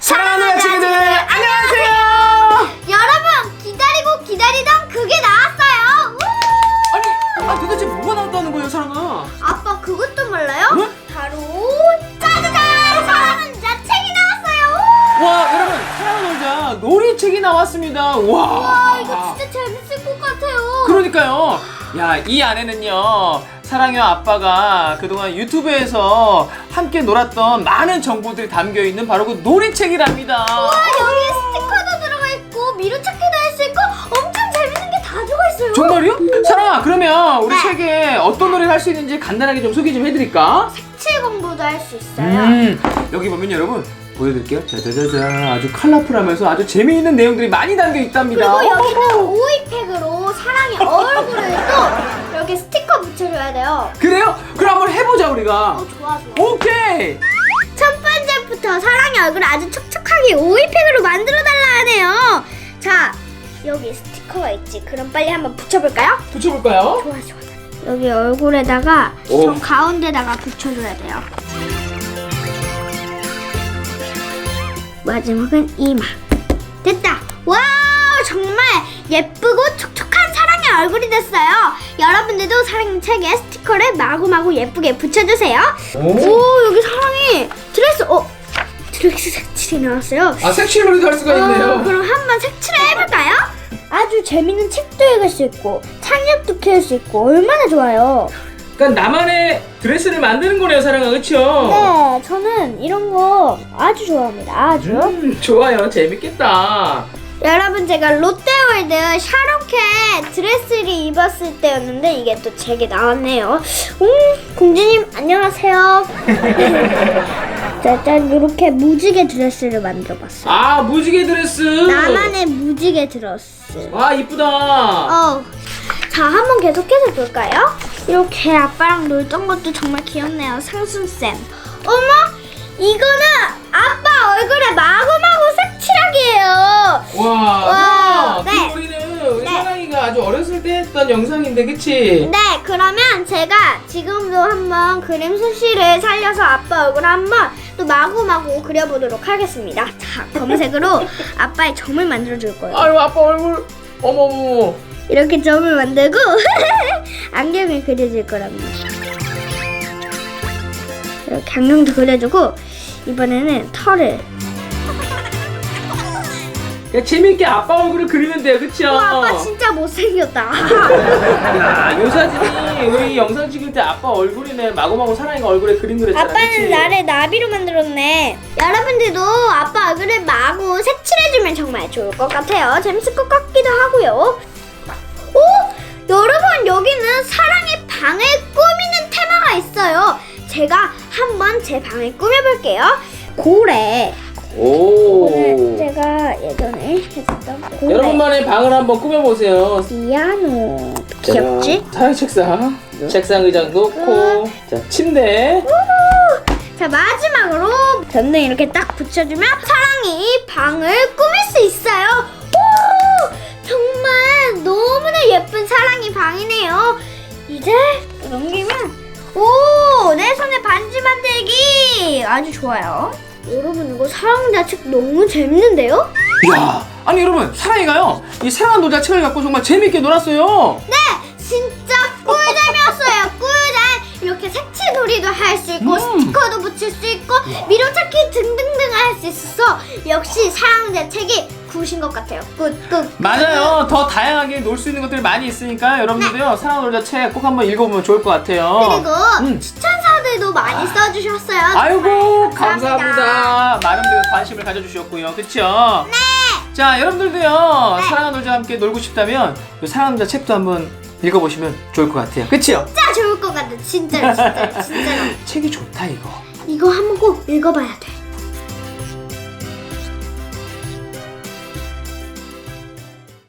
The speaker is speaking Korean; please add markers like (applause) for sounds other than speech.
사랑하는 친구들 안녕하세요. 여러분 기다리고 기다리던 그게 나왔어요. 우! 아니, 아 도대체 뭐가 나왔다는 거예요, 사랑아? 아빠 그것도 몰라요? 응? 바로 짜자잔 사랑은 자 책이 나왔어요. 와, 여러분, 사랑하는 놀자 놀이책이 나왔습니다. 와. 와 이거 진짜 재밌을 것 같아요. 그러니까요. 야, 이 안에는요. 사랑이와 아빠가 그동안 유튜브에서 함께 놀았던 많은 정보들이 담겨 있는 바로 그 놀이책이랍니다. 와 여기 스티커도 들어가 있고 미로찾기도 할 수 있고 엄청 재밌는 게 다 들어가 있어요. 정말요? 사랑아, 그러면 우리 네. 책에 어떤 놀이를 할 수 있는지 간단하게 좀 소개 좀 해드릴까? 색칠 공부도 할 수 있어요. 음, 여기 보면 여러분 보여드릴게요. 짜자자자, 아주 컬러풀하면서 아주 재미있는 내용들이 많이 담겨 있답니다. 그리고 여기는 오이팩으로 사랑의 얼굴을 또 여기 스티커 붙여줘야 돼요. 그래요? 그럼 한번 해보자 우리가. 어 좋아 좋아. 오케이. 첫 번째부터 사랑의 얼굴을 아주 촉촉하게 오이팩으로 만들어 달라 하네요. 자, 여기 스티커가 있지. 그럼 빨리 한번 붙여볼까요? 붙여볼까요? 좋아, 좋아. 여기 얼굴에다가 오. 좀 가운데다가 붙여줘야 돼요. 마지막은 이마. 됐다. 와우, 정말 예쁘고 촉촉한 사랑의 얼굴이 됐어요. 여러분들도 사랑 책에 스티커를 마구마구 예쁘게 붙여주세요. 오 여기 사랑이 드레스 어 드레스 색칠이 나왔어요. 아 색칠놀이도 할 수가 어, 있네요. 그럼 한번 색칠을 해볼까요? 아주 재밌는 책도 읽을 수 있고 창력도 키울 수 있고 얼마나 좋아요. 그러니까 나만의 드레스를 만드는 거네요, 사랑아, 그렇죠? 네, 저는 이런 거 아주 좋아합니다. 아주. 음, 좋아요, 재밌겠다. 여러분 제가 롯데월드 샤롯캣 드레스를 입었을 때였는데 이게 또 책에 나왔네요. 음, 공주님 안녕하세요. (laughs) 짜잔 이렇게 무지개 드레스를 만들어봤어요. 아 무지개 드레스. 나만의 무지개 드레스. 와 이쁘다. 어. 자, 한번 계속해서 볼까요? 이렇게 아빠랑 놀던 것도 정말 귀엽네요. 상순쌤. 어머! 이거는 아빠 얼굴에 마구마구 색칠하기예요. 와. 와, 와, 네. 그 우리는 우리 네. 사랑이가 아주 어렸을 때 했던 영상인데, 그치? 네, 그러면 제가 지금도 한번 그림 수시를 살려서 아빠 얼굴 한번 또 마구마구 그려보도록 하겠습니다. 자, 검은색으로 (laughs) 아빠의 점을 만들어줄 거예요. 아유 아빠 얼굴. 어머머. 이렇게 점을 만들고 (laughs) 안경을 그려줄 거랍니다. 이렇게 안경도 그려주고 이번에는 털을. 야, 재밌게 아빠 얼굴을 돼요, 그쵸? 와, 아빠 진짜 못생겼다. 야, 요 사진이 우리 영상 찍을 때 아빠 얼굴이네. 마구마구 사랑이가 얼굴에 그림 그렸잖아. 아빠는 그치? 나를 나비로 만들었네. 여러분들도 아빠 얼굴을 마구 색칠해주면 정말 좋을 것 같아요. 재밌을 것 같기도 하고요. 방을 꾸미는 테마가 있어요. 제가 한번 제 방을 꾸며볼게요. 고래. 오. 제가 예전에 했었던 고래. 여러분만의 방을 한번 꾸며보세요. 피아노. 귀엽지? 자, 사랑 책상. 책상 의자 놓고. 자, 침대. 자 마지막으로 전등 이렇게 딱 붙여주면 사랑이 방을 꾸밀 수 있어요. 아주 좋아요. 여러분 이거 사랑자 책 너무 재밌는데요? 야, 아니 여러분, 사랑이가요. 이 사랑한 놀자 책을 갖고 정말 재밌게 놀았어요. 네 진짜 꿀잼이었어요 꿀잼 이렇게 색칠놀이도 할 수 있고 음. 스티커도 붙일 수 있고 미로찾기 등등등 할 수 있어서 역시 사랑제 책이 굿인 것 같아요 굿 굿 맞아요. 더 다양하게 놀 수 있는 것들이 많이 있으니까 여러분들도요. 사랑한 놀자 책 꼭 한번 읽어보면 좋을 것 같아요. 그리고 음. 추천 사들도 많이 써주셨어요 아이고 감사합니다. 많은 분들 관심을 가져주셨고요. 그쵸? 네자 여러분들도요. 네. 사랑한 놀자 함께 놀고 싶다면 이 사랑한 놀자 책도 한번 읽어보시면 좋을 것 같아요. 그쵸? 진짜 좋을 것 같아 진짜로 진짜로 진짜로 (laughs) 책이 좋다 이거. 이거 한번 꼭 읽어봐야 돼